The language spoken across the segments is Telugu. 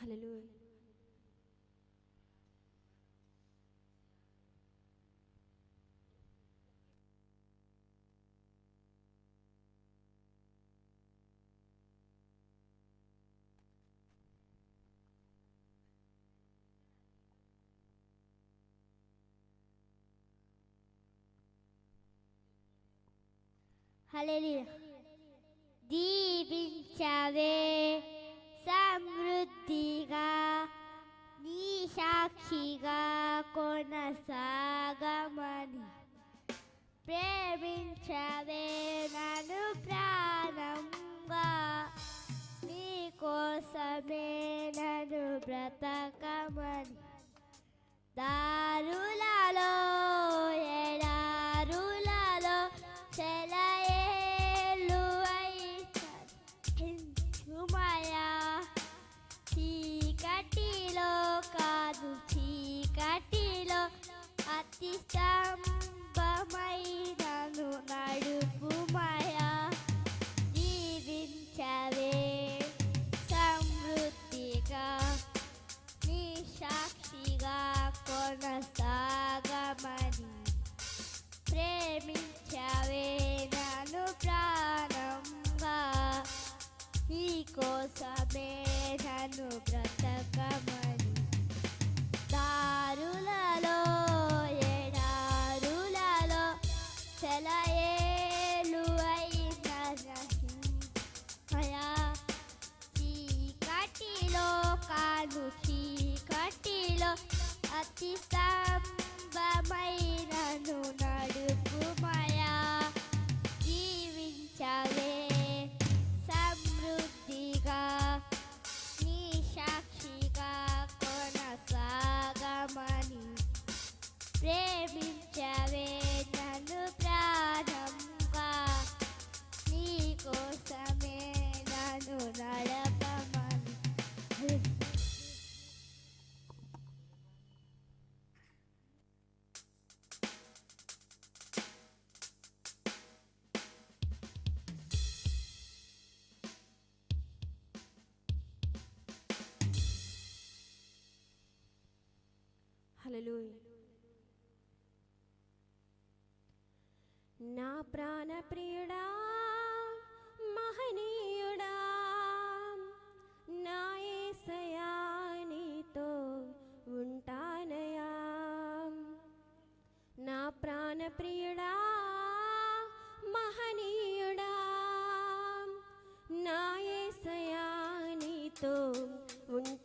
Hallelujah. Hallelujah. Hallelujah. දීපිංචාවේ සම්ෘද්ධ సమృద్ధిగా నీ సాక్షిగా కొనసాగమని ప్రేమించవే నన్ను ప్రాణంగా నీ కోసమే నన్ను బ్రతకమని समे धनुव्रतकम హల్లెలూయా నా ప్రాణ ప్రియుడా మహనీయుడా నా యేసయ్యా నీతో ఉంటానయా నా ప్రాణ ప్రియుడా మహనీయుడా నా యేసయ్యా నీతో ఉంటానయా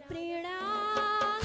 પ્રીણા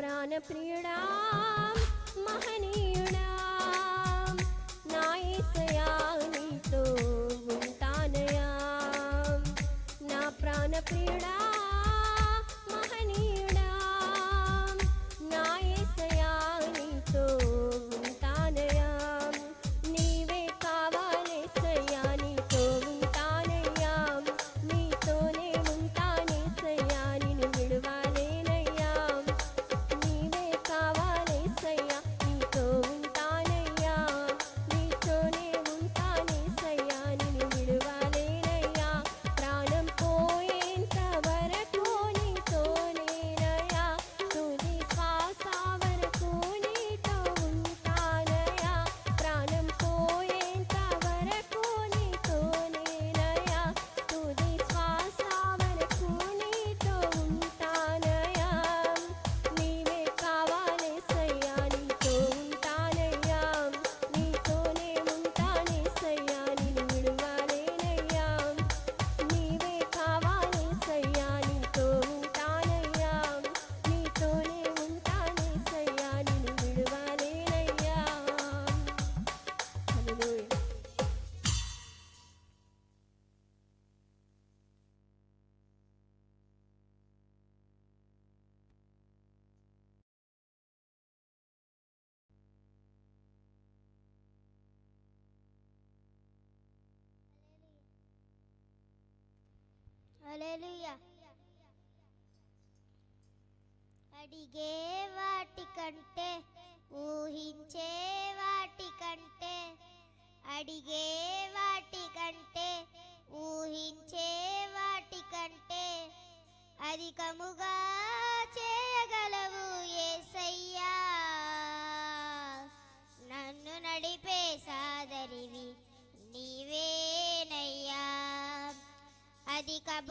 പ്രാണപ്രിയടാം മഹനീയടാം നായസയാ നീ തോ ഉണ്ടാനയാം നാ പ്രാണപ്രിയടാം అడిగే అడిగే వాటికంటే ఊహించే వాటికంటే అడిగే వాటికంటే ఊహించే వాటికంటే అధికముగా చేయగలవు ఏసయ్యా. నన్ను నడిపే సాదరివి ketika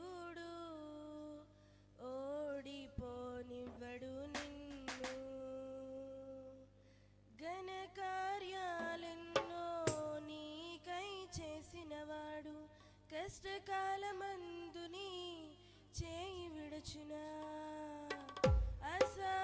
దేవుడు ఓడిపోనివ్వడు నిన్ను. ఘనకార్యాలెన్నో నీకై చేసినవాడు కష్టకాలమందుని చేయి విడుచునా. అసా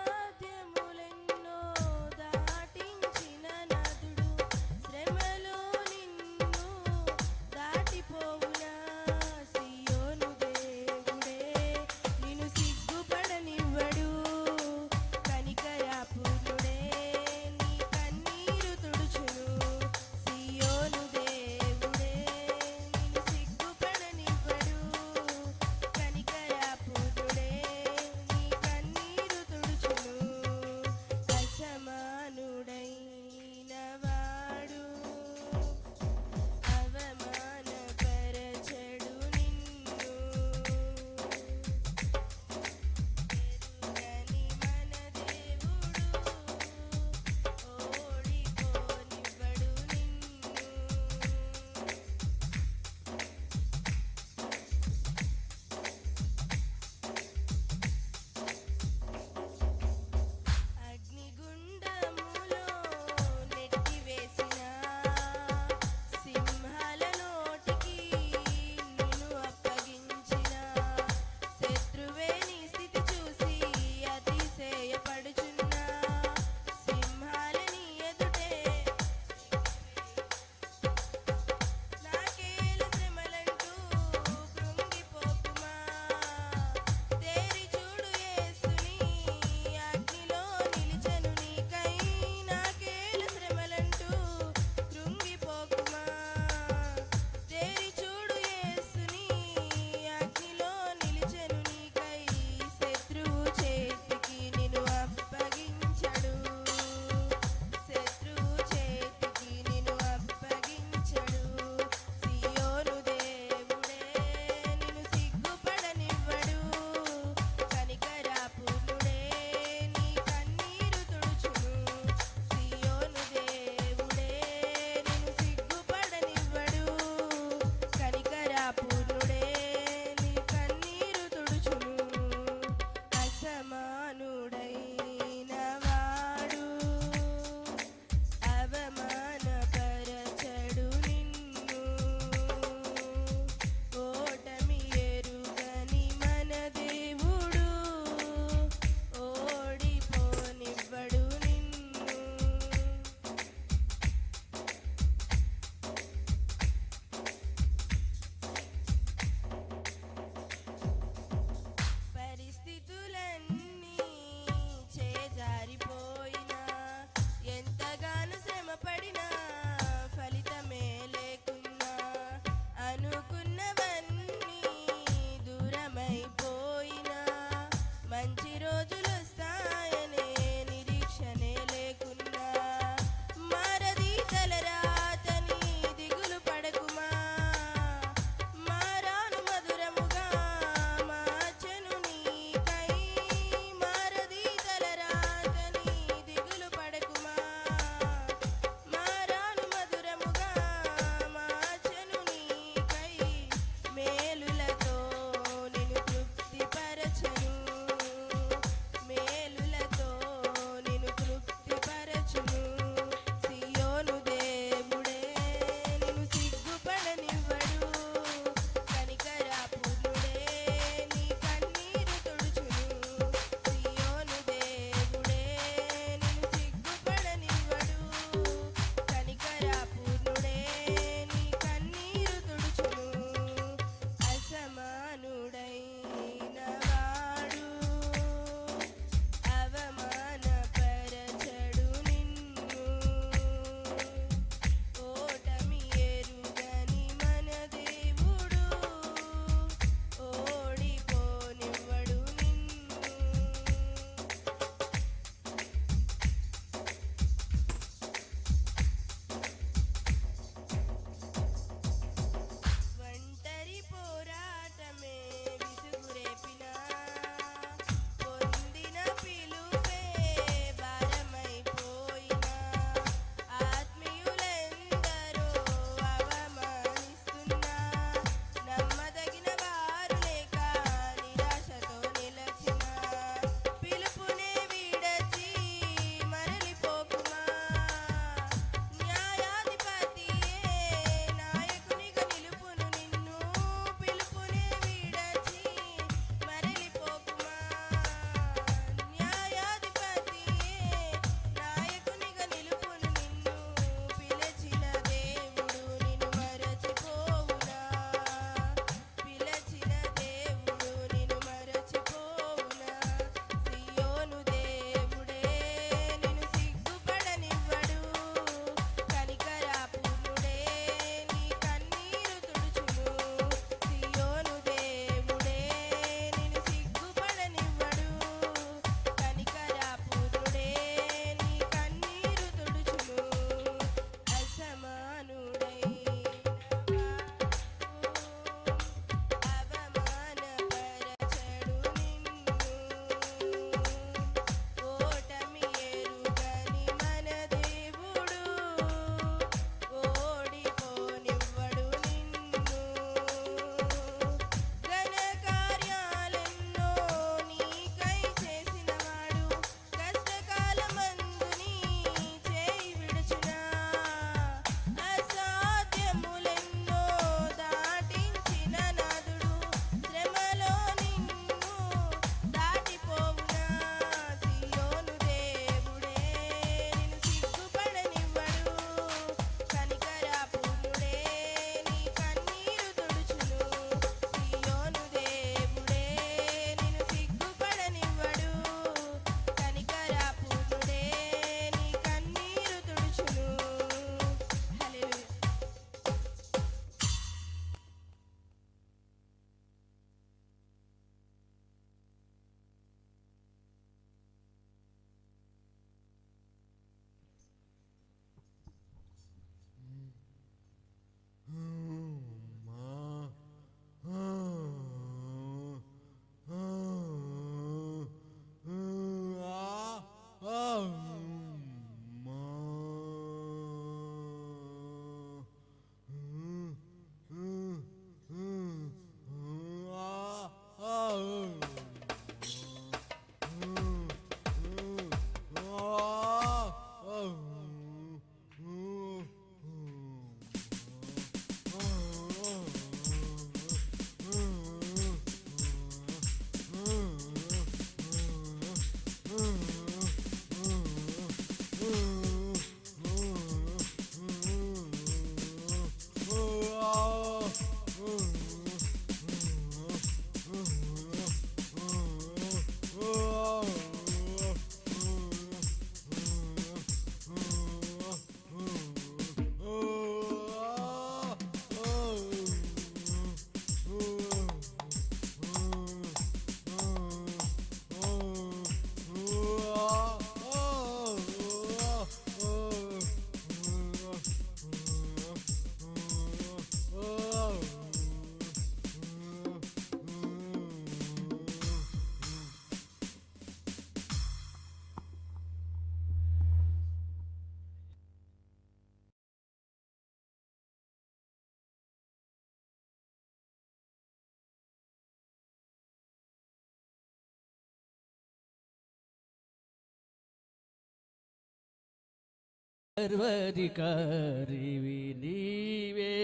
సర్వధికారివి నీవే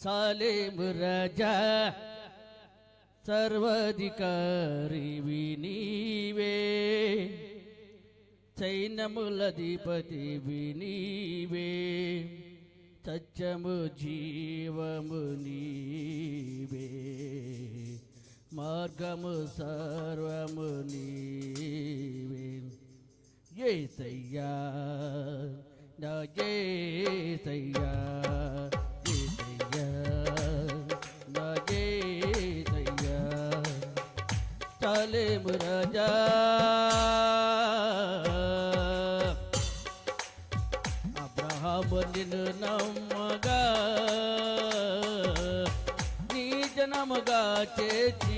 సాలేము రాజా సర్వాధికారివి నీవే సైన్యములధిపతివి నీవే సత్యము జీవము నీవే మార్గము సర్వము నీవే ఏసయ్యా నా ఏసయ్యా ఏసయ్యా నా ఏసయ్యా. చాలేము రాజా అబ్రహాము నిన్ను నమ్మగా నీ జనముగా చేసినావే